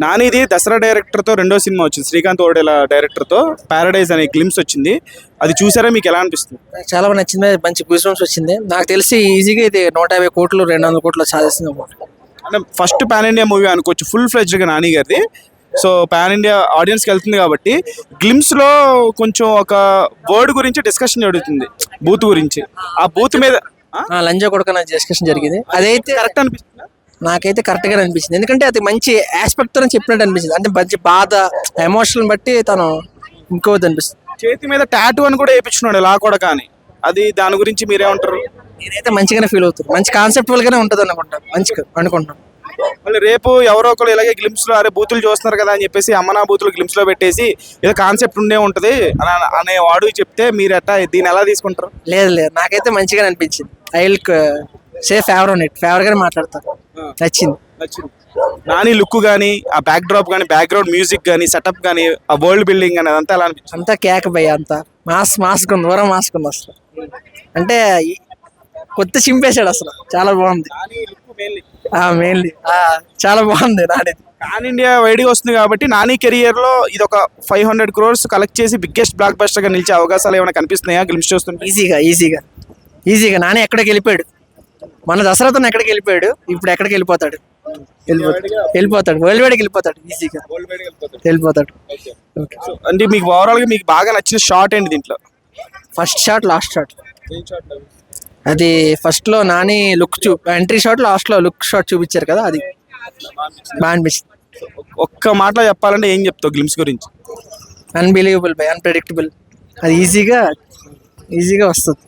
నానిది దసరా డైరెక్టర్తో రెండో సినిమా వచ్చింది. శ్రీకాంత్ ఓడేల డైరెక్టర్తో పారడైజ్ అనే గ్లిమ్స్ వచ్చింది. అది చూసారా? మీకు ఎలా అనిపిస్తుంది? చాలా బాగా నచ్చింది. మంచి గూస్ వచ్చింది. నాకు తెలిసి ఈజీగా ఇది నూట యాభై కోట్లు రెండు వందల కోట్లు సాధిస్తుంది. అంటే ఫస్ట్ పాన్ ఇండియా మూవీ అనుకోవచ్చు. ఫుల్ ఫ్లెడ్జ్గా నాని గారిది. సో పాన్ ఇండియా ఆడియన్స్కి వెళ్తుంది కాబట్టి గ్లిమ్స్లో కొంచెం ఒక వర్డ్ గురించి డిస్కషన్ జరుగుతుంది. బూత్ గురించి. ఆ బూత్ మీద ఆ? లంజా కొడుకు డిస్కషన్ జరిగింది. అదైతే కరెక్ట్ అనిపిస్తుంది? నాకైతే కరెక్ట్గా అనిపించింది. ఎందుకంటే అది మంచి ఆస్పెక్ట్తో చెప్పినట్టు అనిపించింది. అంటే మంచి బాధ ఎమోషన్ బట్టి తను ఇంకోది అనిపిస్తుంది. చేతి మీద టాటూ అని కూడా వేయించున్నాడు లా కూడా కానీ. అది దాని గురించి మీరేమంటారు? నేనైతే మంచిగానే ఫీల్ అవుతాను మంచి కాన్సెప్టువల్ గానే ఉంటుంది అనుకుంటాను మంచిగా అనుకుంటాను. మళ్ళీ రేపు ఎవరో ఒకరు ఇలాగే గ్లిమ్స్లో అరే బూతులు చూస్తున్నారు కదా అని చెప్పేసి అమ్మనా బూతులు గ్లిమ్స్లో పెట్టేసి ఏదో కాన్సెప్ట్ ఉండే ఉంటది అని వాడు చెప్తే మీరు ఎట్టా దీన్ని ఎలా తీసుకుంటారు? లేదు లేదు. నాకైతే మంచిగానే అనిపించింది. I will say favour on it favour గానే మాట్లాడతాను. నచ్చింది. నచ్చింది. నాని లుక్ కానీ ఆ బ్యాక్ డ్రాప్ కానీ బ్యాక్గ్రౌండ్ మ్యూజిక్ కానీ సెటప్ కానీ ఆ వరల్డ్ బిల్డింగ్ కానీ అదంతా ఎలా అనిపించింది? అంతా కేక భయ అంతా. మాస్ మాస్క్ ఉంది ఊర మాస్క్ ఉంది అసలు. అంటే కొత్త చింపేశాడు అసలు. చాలా బాగుంది. ఆ మెయిన్లీ చాలా బాగుంది నాది పాన్ ఇండియా వైడ్గా వస్తుంది కాబట్టి నాని కెరియర్లో ఇది ఒక ఫైవ్ హండ్రెడ్ క్రోర్స్ కలెక్ట్ చేసి బిగ్గెస్ట్ బ్లాక్ బస్టర్గా నిలిచే అవకాశాలు ఏమైనా కనిపిస్తున్నాయా? గ్లిమ్స్ చూస్తుంటే. ఈజీగా ఈజీగా ఈజీగా నాని ఎక్కడికి వెళ్ళిపోయాడు? మన దసరాతో ఎక్కడికి వెళ్ళిపోయాడు? ఇప్పుడు ఎక్కడికి వెళ్ళిపోతాడు? వెళ్ళిపోతాడు. వెళ్ళిపోతాడు. వరల్డ్ వైడ్కి వెళ్ళిపోతాడు ఈజీగా. వెళ్ళిపోతాడు. అంటే మీకు ఓవరాల్గా మీకు బాగా నచ్చిన షార్ట్ ఏంటి దీంట్లో? ఫస్ట్ షాట్ లాస్ట్ షాట్ అది ఫస్ట్లో నాని లుక్ చూ ఎంట్రీ షాట్ లాస్ట్లో లుక్ షాట్ చూపించారు కదా అది. బాగా అనిపించింది ఒక్క మాటలో చెప్పాలంటే ఏం చెప్తావు గ్లిమ్స్ గురించి? అన్బిలీవబుల్ బై అన్ప్రెడిక్టబుల్ అది ఈజీగా ఈజీగా వస్తుంది.